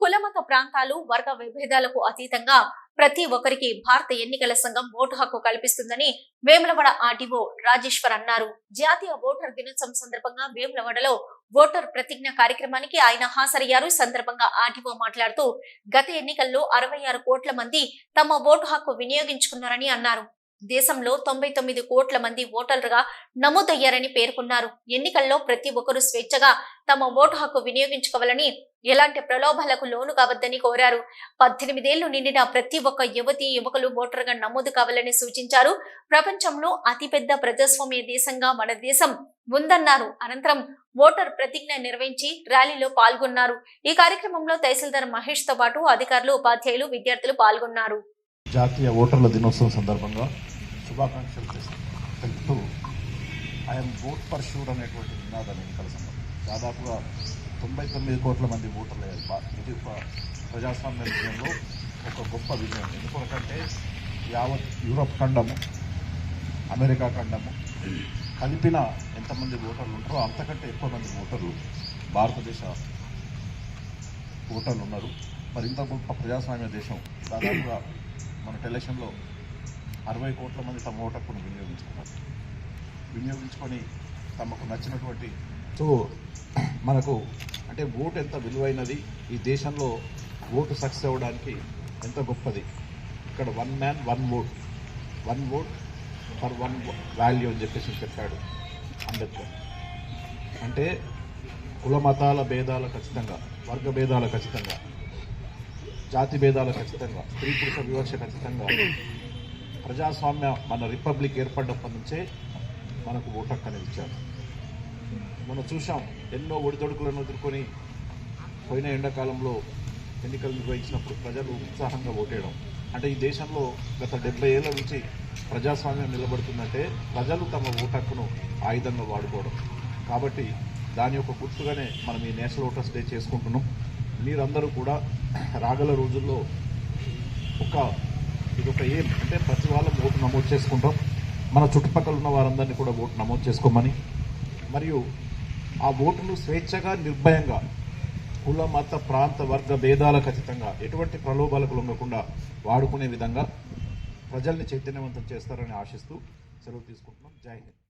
కులమత ప్రాంతాలు వర్గ విభేదాలకు అతీతంగా ప్రతి ఒక్కరికి భారత ఎన్నికల సంఘం ఓటు హక్కు కల్పిస్తుందని వేములవాడ ఆర్టీఓ రాజేశ్వర్ అన్నారు. జాతీయ ఓటర్ దినోత్సవం సందర్భంగా వేములవాడలో ఓటర్ ప్రతిజ్ఞ కార్యక్రమానికి ఆయన హాజరయ్యారు. సందర్భంగా ఆర్టీఓ మాట్లాడుతూ గత ఎన్నికల్లో అరవై ఆరు కోట్ల మంది తమ ఓటు హక్కు వినియోగించుకున్నారని అన్నారు. దేశంలో తొంభై తొమ్మిది కోట్ల మంది ఓటర్లుగా నమోదయ్యారని పేర్కొన్నారు. ఎన్నికల్లో ప్రతి ఒక్కరూ స్వేచ్ఛగా తమ ఓటు హక్కు వినియోగించుకోవాలని ఎలాంటి ప్రలోభాలకు లోను కావద్దని కోరారు. పద్దెనిమిదేళ్ళు నిండిన ప్రతి ఒక్క యువతి యువకులు ఓటర్గా నమోదు కావాలని సూచించారు. ప్రపంచంలో అతిపెద్ద ప్రజాస్వామ్య దేశంగా మన దేశం ఉందన్నారు. అనంతరం ఓటర్ ప్రతిజ్ఞ నిర్వహించి ర్యాలీలో పాల్గొన్నారు. ఈ కార్యక్రమంలో తహసీల్దార్ మహేష్తో పాటు అధికారులు ఉపాధ్యాయులు విద్యార్థులు పాల్గొన్నారు. జాతీయ ఓటర్ల దినోత్సవం సందర్భంగా శుభాకాంక్షలు తెలుపుతూ ఐఎమ్ ఓట్ ఫర్ షూర్ అనేటువంటి నినాదాన్ని ఎన్నికల సందర్భం దాదాపుగా తొంభై తొమ్మిది కోట్ల మంది ఓటర్లు. ఇది ఒక ప్రజాస్వామ్య విజయంలో ఒక గొప్ప విజయం. ఎందుకంటే యావత్ యూరప్ ఖండము అమెరికా ఖండము కలిపిన ఎంతమంది ఓటర్లు ఉంటారో అంతకంటే ఎక్కువ మంది ఓటర్లు భారతదేశ ఓటర్లు ఉన్నారు. మరి ఇంత గొప్ప ప్రజాస్వామ్య దేశం దాదాపుగా మన ఎలక్షన్లో అరవై కోట్ల మంది తమ ఓటప్పును వినియోగించుకున్నారు. వినియోగించుకొని తమకు నచ్చినటువంటి సో మనకు అంటే ఓటు ఎంత విలువైనది ఈ దేశంలో ఓటు సక్సెస్ అవ్వడానికి ఎంత గొప్పది. ఇక్కడ one man one vote. One vote for one value అని చెప్పేసి చెప్పాడు అంబేద్కర్. అంటే కుల మతాల భేదాలు ఖచ్చితంగా వర్గ భేదాలు ఖచ్చితంగా. జాతి భేదాలు ఖచ్చితంగా స్త్రీ పురుష వివక్ష ఖచ్చితంగా ప్రజాస్వామ్య మన రిపబ్లిక్ ఏర్పడినప్పటి నుంచే మనకు ఓటు హక్కు అనేది ఇచ్చారు. మనం చూసాం ఎన్నో ఒడిదొడుకులను ఎదుర్కొని పోయిన ఎండాకాలంలో ఎన్నికలు నిర్వహించినప్పుడు ప్రజలు ఉత్సాహంగా ఓటేయడం. అంటే ఈ దేశంలో గత డెబ్బై ఏళ్ళ నుంచి ప్రజాస్వామ్యం నిలబడుతుందంటే ప్రజలు తమ ఓటక్కును ఆయుధంగా వాడుకోవడం. కాబట్టి దాని యొక్క గుర్తుగానే మనం ఈ నేషనల్ ఓటర్స్ డే చేసుకుంటున్నాం. మీరందరూ కూడా రాగల రోజుల్లో ఒక ఇది ఒక ఏం అంటే ప్రతి వాళ్ళం ఓటు నమోదు చేసుకుంటాం. మన చుట్టుపక్కల ఉన్న వారందరినీ కూడా ఓటు నమోదు చేసుకోమని. మరియు ఆ ఓటును స్వేచ్ఛగా నిర్భయంగా కుల మత ప్రాంత వర్గ భేదాలకు అతీతంగా ఎటువంటి ప్రలోభాలకు లొంగకుండా వాడుకునే విధంగా ప్రజల్ని చైతన్యవంతం చేస్తారని ఆశిస్తూ సెలవు తీసుకుంటున్నాం. జై హింద్.